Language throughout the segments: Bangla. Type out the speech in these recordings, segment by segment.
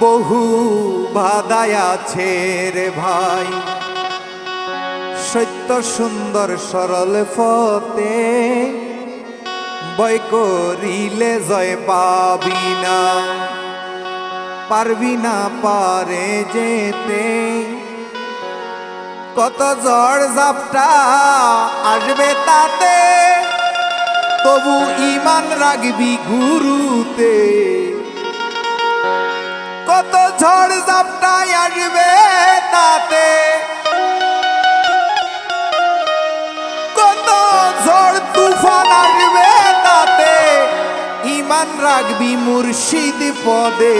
বহু বাদায় আছে রে ভাই। সত্য সুন্দর সরল ফতে বয় করিলে জয় পাবি না। পারবি না পারে যেতে। কত জ্বর জাপটা আসবে তাতে তবু ইমান রাখবি গুরুতে। কত ঝড় ঝাপটায় আসবে তাতে। কত ঝড় তুফান আসবে তাতে। ইমান রাখবি মুর্শিদ পদে।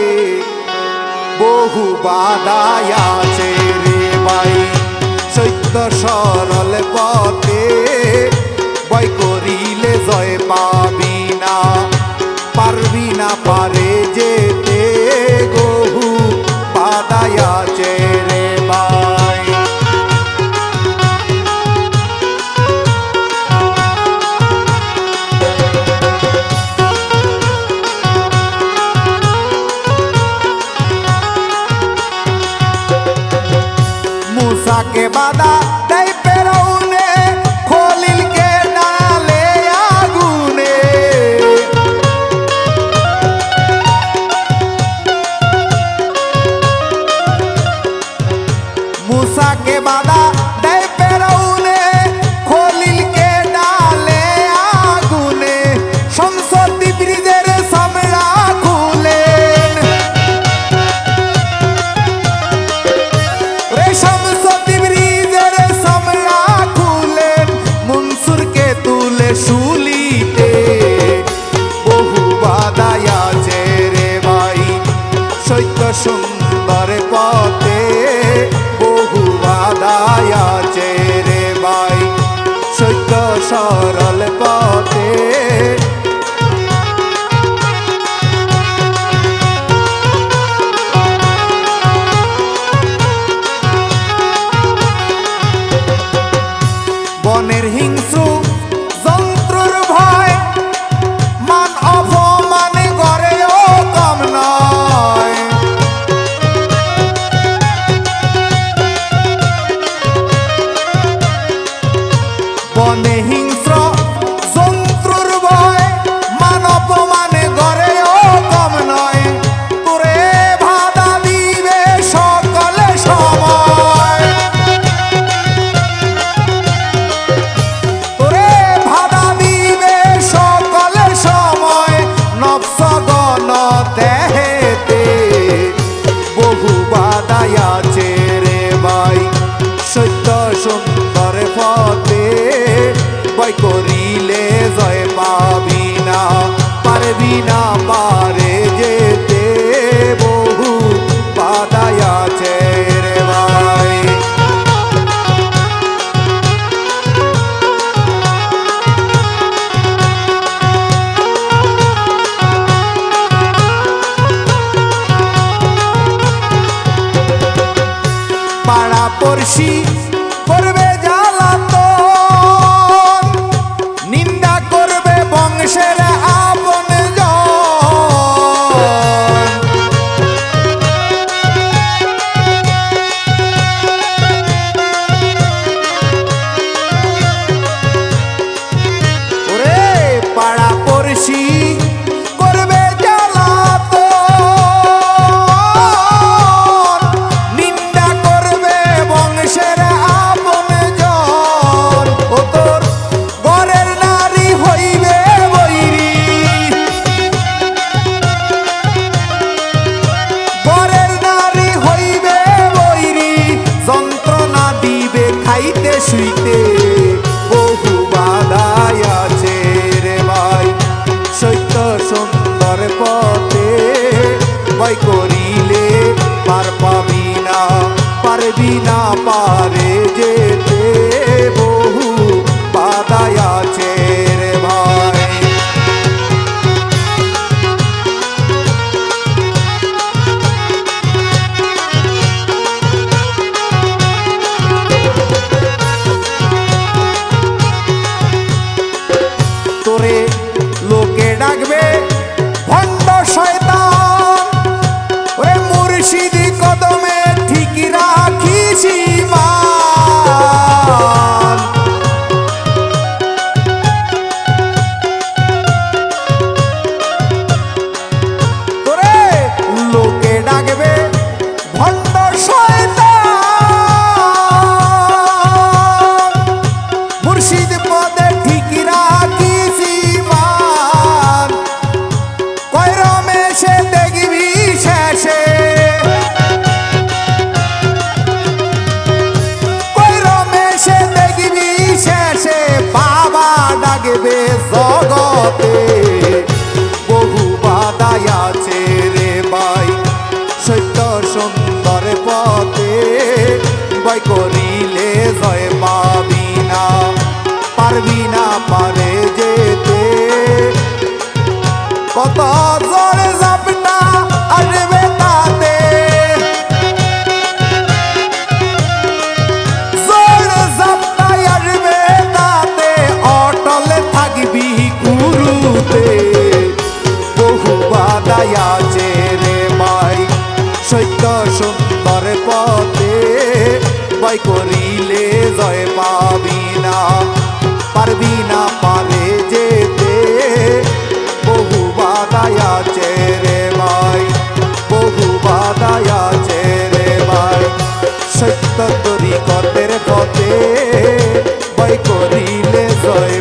বহু বাদায় আছে রে ভাই, সত্য সরল পথে। শুলিতে বহু বাদায় আছে রে ভাই। সত্য সুন্দর পথে বহু বাদায় আছে রে ভাই। সত্য সরল না পারে যেতে বহু বাদায় আছে রে ভাই। পাড়া পড়শি খাইতে জয় করিলে জয় পাবি না। পারবি না পালে যেতে। বহু বাদায়া চেরে রে ভাই, বহু বাদায়া চেরে রে ভাই। সত্য তরি কতের পথে জয় করিলে জয়